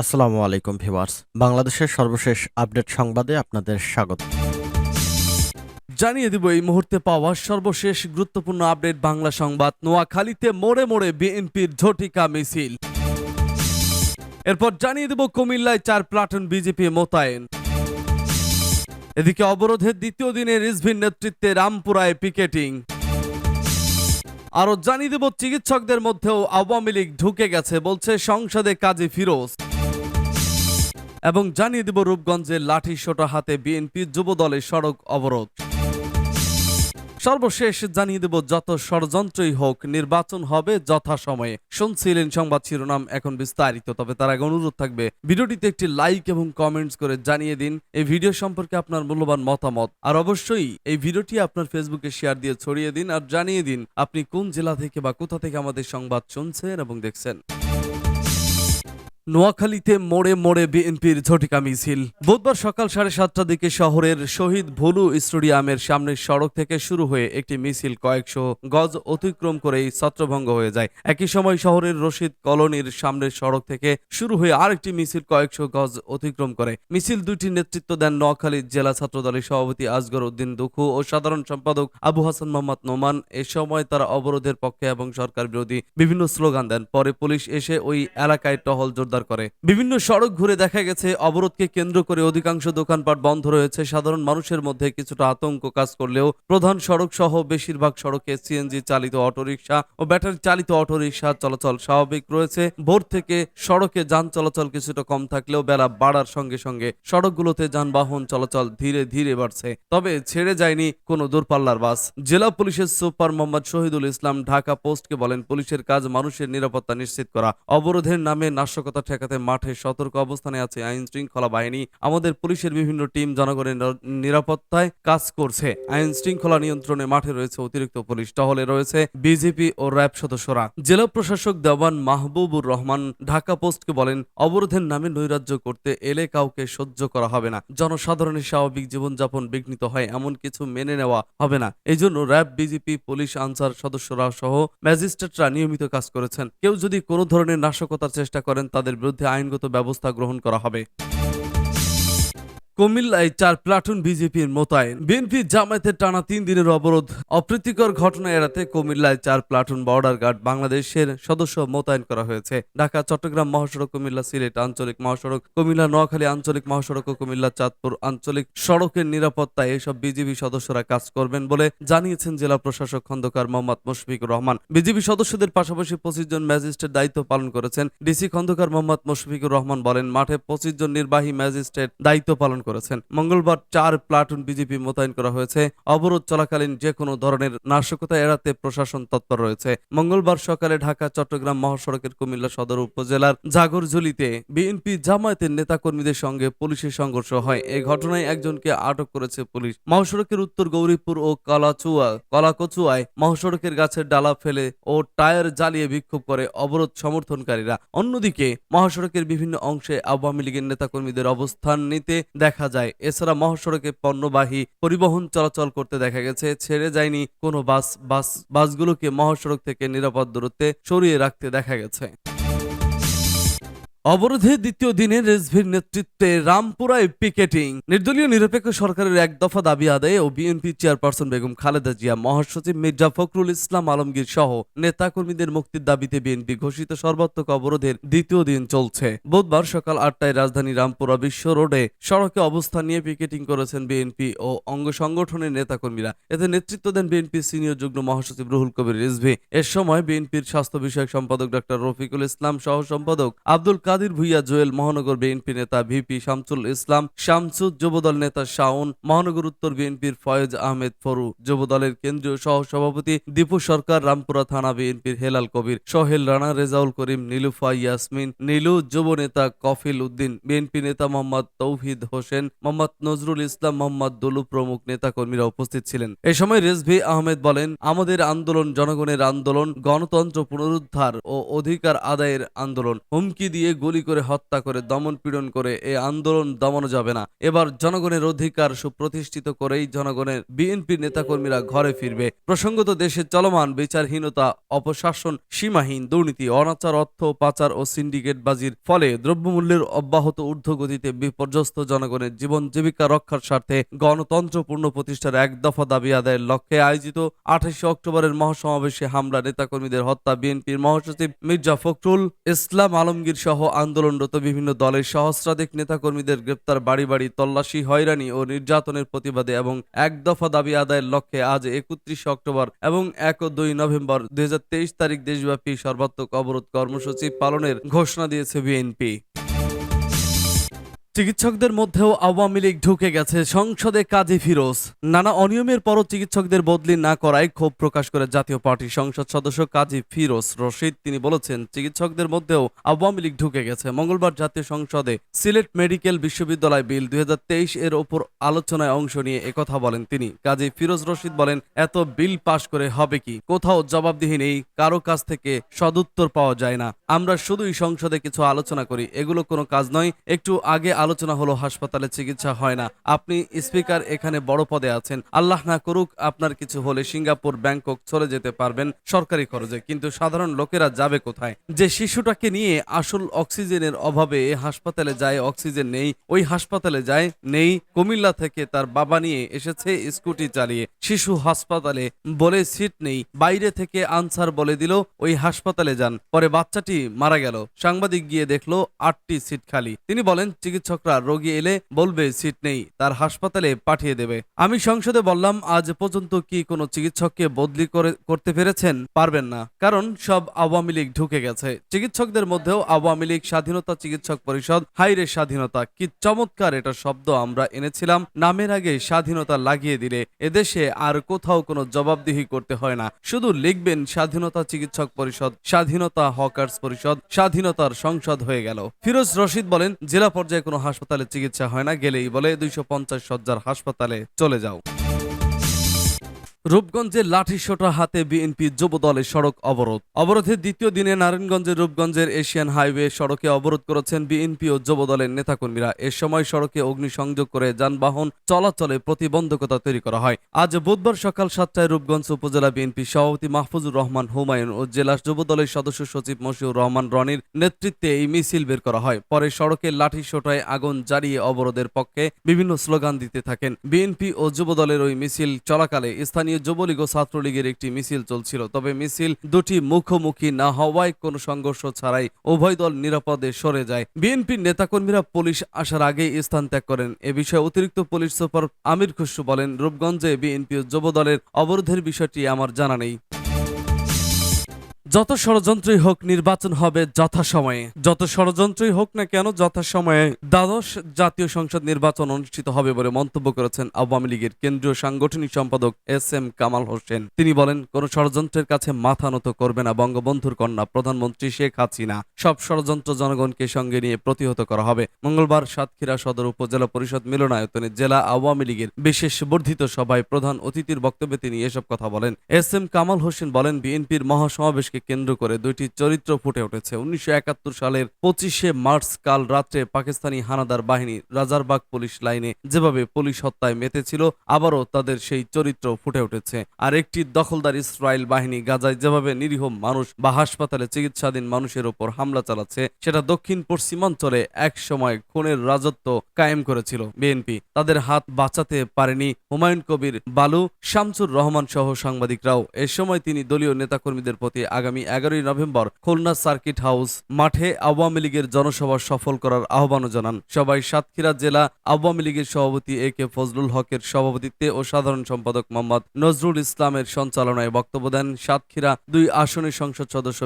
আসসালামু আলাইকুম ভিউয়ার্স। বাংলাদেশের সর্বশেষ আপডেট সংবাদে আপনাদের স্বাগত। জানিয়ে দিব এই মুহূর্তে পাওয়া সর্বশেষ গুরুত্বপূর্ণ আপডেট বাংলা সংবাদ। নোয়াখালীতে মোড়ে মোড়ে বিএনপির ঝটিকা মিছিল। এরপর জানিয়ে দেব কুমিল্লায় চার প্লাটুন বিজেপি মোতায়েন। এদিকে অবরোধের দ্বিতীয় দিনে রিজভির নেতৃত্বে রামপুরায় পিকেটিং। আরও জানিয়ে দেব চিকিৎসকদের মধ্যেও আওয়ামী লীগ ঢুকে গেছে, বলছে সংসদে কাজী ফিরোজ। এবং জানিয়ে দেব রূপগঞ্জের লাঠি সোটা হাতে বিএনপির যুব দলের সড়ক অবরোধ। সর্বশেষ জানিয়ে দেব যত ষড়যন্ত্রই হোক, নির্বাচন হবে যথাসময়ে। শুনছিলেন সংবাদ শিরোনাম এখন বিস্তারিত, তবে তার আগে অনুরোধ থাকবে, ভিডিওটিতে একটি লাইক এবং কমেন্টস করে জানিয়ে দিন। এই ভিডিও সম্পর্কে আপনার মূল্যবান মতামত। আর অবশ্যই এই ভিডিওটি আপনার ফেসবুকে শেয়ার দিয়ে ছড়িয়ে দিন, আর জানিয়ে দিন আপনি কোন জেলা থেকে বা কোথা থেকে আমাদের সংবাদ শুনছেন এবং দেখছেন। নোয়াখালীতে মোড়ে মোড়ে বিএনপির ঝটিকা মিছিল। বুধবার সকাল সাড়ে সাতটার দিকে শহরের শহীদ ভুলু স্টেডিয়ামের সামনের সড়ক থেকে শুরু হয়ে একটি মিছিল কয়েকশো গজ অতিক্রম করেই ছত্রভঙ্গ হয়ে যায়। একই সময় শহরের রশিদ কলোনির সামনের সড়ক থেকে শুরু হয়ে আরেকটি মিছিল কয়েকশো গজ অতিক্রম করে। মিছিল দুইটি নেতৃত্ব দেন নোয়াখালী জেলা ছাত্রদলের সভাপতি আজগর উদ্দিন দুখু ও সাধারণ সম্পাদক আবু হাসান মোহাম্মদ নোমান। এ সময় তারা অবরোধের পক্ষে এবং সরকার বিরোধী বিভিন্ন স্লোগান দেন। পরে পুলিশ এসে ওই এলাকায় টহল জোরদার করে। বিভিন্ন সড়ক ঘুরে দেখা গেছে, অবরোধকে কেন্দ্র করে অধিকাংশ দোকানপাট বন্ধ রয়েছে। সাধারণ মানুষের মধ্যে কিছুটা আতঙ্ক কাজ করলেও প্রধান সড়ক সহ বেশিরভাগ সড়কে সিএনজি চালিত অটোরিকশা ও ব্যাটারি চালিত অটোরিকশা চলাচল স্বাভাবিক রয়েছে। ভোর থেকে সড়কে যান চলাচল কিছুটা কম থাকলেও বেলা বাড়ার সঙ্গে সঙ্গে সড়কগুলোতে যানবাহন চলাচল ধীরে ধীরে বাড়ছে। তবে ছেড়ে যায়নি কোনো দূরপাল্লার বাস। জেলা পুলিশের সুপার মোহাম্মদ শহীদুল ইসলাম ঢাকা পোস্টকে বলেন, পুলিশের কাজ মানুষের নিরাপত্তা নিশ্চিত করা, অবরোধের নামে নাশকতা ঠেকাতে মাঠে সতর্ক অবস্থানে আছে আইন শৃঙ্খলা বাহিনী। আমাদের পুলিশের বিভিন্ন টিম জনগণের নিরাপত্তায় কাজ করছে। আইন শৃঙ্খলা নিয়ন্ত্রণে মাঠে রয়েছে অতিরিক্ত পুলিশ টহলে রয়েছে বিজেপি ও র্যাব সদস্যরা। জেলা প্রশাসক দেওয়ান মাহবুবুর রহমান ঢাকা পোস্টকে বলেন, অবরোধের নামে নৈরাজ্য করতে এলে কাউকে সহ্য করা হবে না। জনসাধারণের স্বাভাবিক জীবনযাপন বিঘ্নিত হয়, এমন কিছু মেনে নেওয়া হবে না। এই জন্য র্যাব, বিজেপি, পুলিশ, আনসার সদস্যরা সহ ম্যাজিস্ট্রেটরা নিয়মিত কাজ করেছেন। কেউ যদি কোনো ধরনের নাশকতার চেষ্টা করেন, তাদের বিরুদ্ধে আইনগত ব্যবস্থা গ্রহণ করা হবে। কুমিল্লায় চার প্লাটুন বিজেপির মোতায়েন। বিএনপি জামায়াতের টানা তিন দিনের অবরোধ। অপ্রীতিকর ঘটনা এড়াতে কুমিল্লায় চার প্লাটুন বর্ডার গার্ড বাংলাদেশের সদস্য মোতায়েন করা হয়েছে। ঢাকা, চট্টগ্রাম মহাসড়ক, কুমিল্লা সিলেট আঞ্চলিক মহাসড়ক, কুমিল্লা, নোয়াখালী আঞ্চলিক মহাসড়ক ও কুমিল্লা, চাঁদপুর আঞ্চলিক সড়কের নিরাপত্তায় এসব বিজেপি সদস্যরা কাজ করবেন বলে জানিয়েছেন জেলা প্রশাসক খন্দকার মোহাম্মদ মুশফিকুর রহমান। বিজেপি সদস্যদের পাশাপাশি পঁচিশ জন ম্যাজিস্ট্রেট দায়িত্ব পালন করেছেন। ডিসি খন্দকার মোহাম্মদ মুশফিকুর রহমান বলেন, মাঠে পঁচিশ জন নির্বাহী ম্যাজিস্ট্রেট দায়িত্ব পালন করেছেন। মঙ্গলবার চার প্লাটুন বিজেপি মোতায়েন করা হয়েছে। অবরোধ চলাকালীন যে কোনো ধরনের নাশকতা এড়াতে প্রশাসন তৎপর রয়েছে। মঙ্গলবার সকালে ঢাকা, চট্টগ্রাম মহাসড়কের কুমিল্লা সদর উপজেলার জাগরঝুলিতে বিএনপি জামায়াতের নেতাকর্মীদের সঙ্গে পুলিশের সংঘর্ষ হয়। এই ঘটনায় একজনকে আটক করেছে পুলিশ। মহাসড়কের উত্তর গৌরীপুর ও কালাচুয়া, কলাকচুয়ায় মহাসড়কের গাছের ডালা ফেলে ও টায়ার জ্বালিয়ে বিক্ষোভ করে অবরোধ সমর্থনকারীরা। অন্যদিকে মহাসড়কের বিভিন্ন অংশে আওয়ামী লীগের নেতাকর্মীদের অবস্থান নিতে দেখা যায়। এছাড়া মহাসড়কে পণ্যবাহী পরিবহন চলাচল করতে দেখা গেছে। ছেড়ে যায়নি কোনো বাস বাস, বাসগুলোকে মহাসড়ক থেকে নিরাপদ দূরত্বে সরিয়ে রাখতে দেখা গেছে। অবরোধে দ্বিতীয় দিনে রেজভির নেতৃত্বে রামপুরায় পিকেটিং। নির্দলীয় নিরপেক্ষ সরকারের এক দফা দাবি আদায়ে ও বিএনপি চেয়ারপারসন বেগম খালেদা জিয়া, মহাসচিব মির্জা ফখরুল ইসলাম আলমগীর সহ নেতাকর্মীদের মুক্তির দাবিতে বিএনপি ঘোষিত সর্বাত্মক অবরোধের দ্বিতীয় দিন চলছে। বুধবার সকাল আটটায় রাজধানী রামপুরা বিশ্ব রোডে সড়কে অবস্থান নিয়ে পিকেটিং করেছেন বিএনপি ও অঙ্গ সংগঠনের নেতাকর্মীরা। এতে নেতৃত্ব দেন বিএনপি সিনিয়র যুগ্ম মহাসচিব রুহুল কবির রিজভি। এর সময় বিএনপির স্বাস্থ্য বিষয়ক সম্পাদক ডক্টর রফিকুল ইসলাম সহ সম্পাদক আব্দুল কাদির ভুইয়া, জুয়েল মহানগর বিএনপি নেতা ভিপি শামসুল ইসলাম, শামসুদ যুবদল নেতা শাওন, মহানগর উত্তর বিএনপির ফয়েজ আহমেদ ফরু, যুবদলের কেন্দ্রীয় সহ সভাপতি দীপু সরকার, রামপুরা থানা বিএনপির হেলাল কবির, সোহেল রানা, রেজাউল করিম, নীলুফা ইয়াসমিন, নীলু যুব নেতা কফিল উদ্দিন, বিএনপি নেতা মোহাম্মদ তৌহিদ হোসেন, মোহাম্মদ নজরুল ইসলাম, মোহাম্মদ দলু প্রমুখ নেতাকর্মীরা উপস্থিত ছিলেন। এ সময় রেজভি আহমেদ বলেন, আমাদের আন্দোলন জনগণের আন্দোলন, গণতন্ত্র পুনরুদ্ধার ও অধিকার আদায়ের আন্দোলন। হুমকি দিয়ে গুলি করে হত্যা করে, দমন পীড়ন করে এই আন্দোলন দমানো যাবে না। এবার জনগণের অধিকার সুপ্রতিষ্ঠিত করেই জনগণের বিএনপি নেতাকর্মীরা ঘরে ফিরবে। প্রসঙ্গত দেশে চলমান বিচারহীনতা, অপশাসন, সীমাহীন দুর্নীতি, অনাচার, অর্থ, পাচার ও সিন্ডিকেটবাজির ফলে দ্রব্যমূল্যের অব্যাহত ঊর্ধ্বগতিতে বিপর্যস্ত জনগণের জীবন জীবিকা রক্ষার স্বার্থে গণতন্ত্র পূর্ণ প্রতিষ্ঠার এক দফা দাবি আদায়ের লক্ষ্যে আয়োজিত আঠাশে অক্টোবরের মহাসমাবেশে হামলা, নেতাকর্মীদের হত্যা, বিএনপির মহাসচিব মির্জা ফখরুল ইসলাম আলমগীর সহ আন্দোলনরত বিভিন্ন দলের সহস্রাধিক নেতাকর্মীদের গ্রেপ্তার, বাড়ি বাড়ি তল্লাশি, হয়রানি ও নির্যাতনের প্রতিবাদে এবং এক দফা দাবি আদায়ের লক্ষ্যে আজ একত্রিশে অক্টোবর এবং এক ও দুই নভেম্বর দুই হাজার তেইশ তারিখ দেশব্যাপী সর্বাত্মক অবরোধ কর্মসূচি পালনের ঘোষণা দিয়েছে বিএনপি। চিকিৎসকদের মধ্যেও আওয়ামী লীগ ঢুকে গেছে। সংসদে কাজী ফিরোজ। নানা অনিয়মের পরও চিকিৎসকদের বদলি না করায় ক্ষোভ প্রকাশ করে জাতীয় পার্টির সংসদ সদস্য কাজী ফিরোজ রশিদ। তিনি বলেছেন, চিকিৎসকদের মধ্যেও আওয়ামী লীগ ঢুকে গেছে। মঙ্গলবার জাতীয় সংসদে সিলেট মেডিকেল বিশ্ববিদ্যালয় বিল দুই এর ওপর আলোচনায় অংশ নিয়ে একথা বলেন তিনি। কাজী ফিরোজ রশিদ বলেন, এত বিল পাশ করে হবে কি? কোথাও জবাবদিহি নেই, কারও কাছ থেকে সদুত্তর পাওয়া যায় না। আমরা শুধুই সংসদে কিছু আলোচনা করি, এগুলো কোনো কাজ নয়। একটু আগে আলোচনা হলো, হাসপাতালে চিকিৎসা হয় না। আপনি স্পিকার এখানে বড় পদে আছেন। আল্লাহ না করুক, আপনার কিছু হলে সিঙ্গাপুর, ব্যাংকক চলে যেতে পারবেন সরকারি খরচে। কিন্তু সাধারণ লোকেরা যাবে কোথায়? যে শিশুটাকে নিয়ে আসল অক্সিজেনের অভাবে হাসপাতালে যায়, অক্সিজেন নেই, ওই হাসপাতালে যায়, নেই, কুমিল্লা থেকে তার বাবা নিয়ে এসেছে স্কুটি চালিয়ে। শিশু হাসপাতালে বলে সিট নেই, বাইরে থেকে আনসার বলে দিল, ওই হাসপাতালে যান। পরে বাচ্চাটি মারা গেল। সাংবাদিক গিয়ে দেখল, আটটি সিট খালি। তিনি বলেন চিকিৎসকরা রোগী এলে বলবে, সিট নেই, তার হাসপাতালে পাঠিয়ে দেবে। আমি সংসদে বললাম, আজ পর্যন্ত কি কোনো চিকিৎসককে বদলি করে, করতে পেরেছেন? পারবেন না, কারণ সব আওয়ামী লীগ ঢুকে গেছে। চিকিৎসকদের মধ্যেও আওয়ামী লীগ স্বাধীনতা চিকিৎসক পরিষদ, হাইরে স্বাধীনতা, কি চমৎকার এটা শব্দ আমরা এনেছিলাম, নামের আগে স্বাধীনতা লাগিয়ে দিলে এদেশে আর কোথাও কোনো জবাবদিহি করতে হয় না। শুধু লিখবেন, স্বাধীনতা চিকিৎসক পরিষদ, স্বাধীনতা হকার্স পরিষদ, স্বাধীনতার সংসদ হয়ে গেল। ফিরোজ রশিদ বলেন, জেলা পর্যায়ে কোনো হাসপাতালে চিকিৎসা হয় না গেলেই বলে দুইশো পঞ্চাশ সজ্জার হাসপাতালে চলে যাও। রূপগঞ্জের লাঠিসোটা হাতে বিএনপি যুব দলের সড়ক অবরোধ। অবরোধের দ্বিতীয় দিনে নারায়ণগঞ্জের রূপগঞ্জের এশিয়ান হাইওয়ে সড়কে অবরোধ করেছেন বিএনপি ও যুব দলের নেতাকর্মীরা। এ সময় সড়কে অগ্নিসংযোগ করে যানবাহন চলাচলে প্রতিবন্ধকতা তৈরি করা হয়। আজ বুধবার সকাল সাতটায় রূপগঞ্জ উপজেলা বিএনপি সভাপতি মাহফুজুর রহমান হুমায়ুন ও জেলা যুব দলের সদস্য সচিব মশিউর রহমান রনির নেতৃত্বে এই মিছিল বের করা হয়। পরে সড়কে লাঠিসোটায় আগুন জ্বালিয়ে অবরোধের পক্ষে বিভিন্ন স্লোগান দিতে থাকেন। বিএনপি ও যুব দলের ওই মিছিল চলাকালে স্থানীয় যুবলীগ ও ছাত্রলীগের একটি মিছিল চলছিল। তবে মিছিল দুটি মুখোমুখি না হওয়ায় কোনো সংঘর্ষ ছাড়াই উভয় দল নিরাপদে সরে যায়। বিএনপির নেতাকর্মীরা পুলিশ আসার আগে স্থান ত্যাগ করেন। এ বিষয়ে অতিরিক্ত পুলিশ সুপার আমির খুশু বলেন, রূপগঞ্জে বিএনপি যুব দলের অবরোধের বিষয়টি আমার জানা নেই। যত ষড়যন্ত্রই হোক নির্বাচন হবে যথাসময়ে। যত ষড়যন্ত্রই হোক না কেন যথাসময়ে দ্বাদশ জাতীয় সংসদ নির্বাচন অনুষ্ঠিত হবে বলে মন্তব্য করেছেন আওয়ামী লীগের কেন্দ্রীয় সাংগঠনিক সম্পাদক এস এম কামাল হোসেন। তিনি বলেন, কোন ষড়যন্ত্রের কাছে মাথা নত করবে না বঙ্গবন্ধুর কন্যা প্রধানমন্ত্রী শেখ হাসিনা। সব ষড়যন্ত্র জনগণকে সঙ্গে নিয়ে প্রতিহত করা হবে। মঙ্গলবার সাতক্ষীরা সদর উপজেলা পরিষদ মিলনায়তনে জেলা আওয়ামী লীগের বিশেষ বর্ধিত সভায় প্রধান অতিথির বক্তব্যে তিনি এসব কথা বলেন। এস এম কামাল হোসেন বলেন, বিএনপির মহাসমাবেশকে কেন্দ্র করে দুইটি চরিত্র ফুটে উঠেছে। উনিশশো একাত্তর সালের পঁচিশে মার্চ কাল রাত্রে পাকিস্তানি হানাদার বাহিনী রাজারবাগ পুলিশ লাইনে যেভাবে পুলিশ হত্যায় মেতেছিল, আবারও তাদের সেই চরিত্র ফুটে উঠেছে। আর একটি দখলদার ইসরায়েল বাহিনী গাজায় যেভাবে নিরীহ মানুষ বা হাসপাতালে চিকিৎসাধীন মানুষের উপর হামলা চালাচ্ছে, সেটা দক্ষিণ পশ্চিমাঞ্চলে এক সময় খুনের রাজত্ব কায়েম করেছিল বিএনপি। তাদের হাত বাঁচাতে পারেনি হুমায়ুন কবির, বালু, শামসুর রহমান সহ সাংবাদিকরাও। এ সময় তিনি দলীয় নেতাকর্মীদের প্রতি আগামী এগারোই নভেম্বর খুলনা সার্কিট হাউস মাঠে আওয়ামী লীগের জনসভা সফল করার আহ্বানও জানান। সবাই সাতক্ষীরা জেলা আওয়ামী লীগের সভাপতি এ কে ফজলুল হকের সভাপতিত্বে ও সাধারণ সম্পাদক মোহাম্মদ নজরুল ইসলামের সঞ্চালনায় বক্তব্য দেন সাতক্ষীরা দুই আসনের সংসদ সদস্য